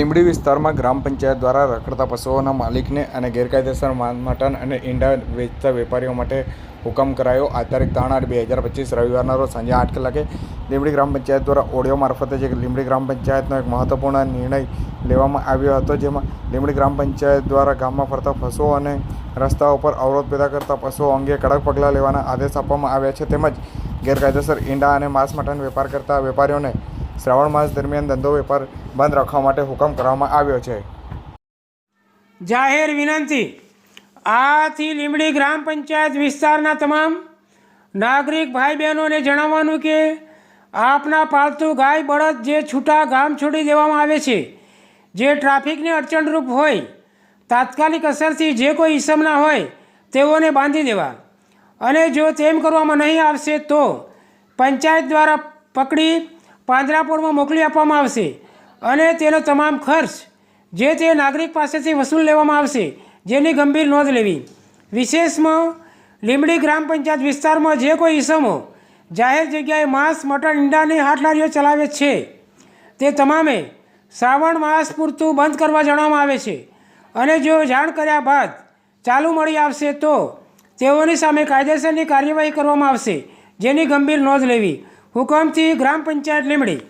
લીંબડી વિસ્તારમાં ગ્રામ પંચાયત દ્વારા રખડતા પશુઓના માલિકને અને ગેરકાયદેસર માટન અને ઈંડા વેચતા વેપારીઓ માટે હુકમ કરાયો. આ તારીખ ત્રણ આઠ બે હજાર પચીસ રવિવારના રોજ સાંજે આઠ કલાકે લીંબડી ગ્રામ પંચાયત દ્વારા ઓડિયો મારફતે જે લીંબડી ગ્રામ પંચાયતનો એક મહત્વપૂર્ણ નિર્ણય લેવામાં આવ્યો હતો, જેમાં લીંબડી ગ્રામ પંચાયત દ્વારા ગામમાં ફરતા પશુઓ અને રસ્તાઓ પર અવરોધ પેદા કરતા પશુઓ અંગે કડક પગલાં લેવાના આદેશ આપવામાં આવ્યા છે. તેમજ ગેરકાયદેસર ઈંડા અને માંસ મટન વેપાર કરતા વેપારીઓને શ્રાવણ માસ દરમિયાન ધંધો વેપાર બંધ રાખવા માટે હુકમ કરવામાં આવ્યો છે. જાહેર વિનંતી, આથી લીંબડી ગ્રામ પંચાયત વિસ્તારના તમામ નાગરિક ભાઈ બહેનોને જણાવવાનું કે આપના પાલતુ ગાય બળદ જે છૂટા ગામ છોડી દેવામાં આવે છે, જે ટ્રાફિકને અડચણરૂપ હોય, તાત્કાલિક અસરથી જે કોઈ ઈસમના હોય, તેઓને બાંધી દેવા. અને જો તેમ કરવામાં નહીં આવશે તો પંચાયત દ્વારા પકડી પાંજરાપોળમાં મોકલી આપવામાં આવશે અને તેનો તમામ ખર્ચ જે તે નાગરિક પાસેથી વસૂલ લેવામાં આવશે, જેની ગંભીર નોંધ લેવી. વિશેષમાં, લીંબડી ગ્રામ પંચાયત વિસ્તારમાં જે કોઈ ઈસમો જાહેર જગ્યાએ માંસ મટન ઈંડાની હાટલારીઓ ચલાવે છે, તે તમામે શ્રાવણ માસ પૂરતું બંધ કરવા જણાવવામાં આવે છે. અને જો જાણ કર્યા બાદ ચાલુ મળી આવશે તો તેઓની સામે કાયદેસરની કાર્યવાહી કરવામાં આવશે, જેની ગંભીર નોંધ લેવી. હુકમથી ગ્રામ પંચાયત લીંબડી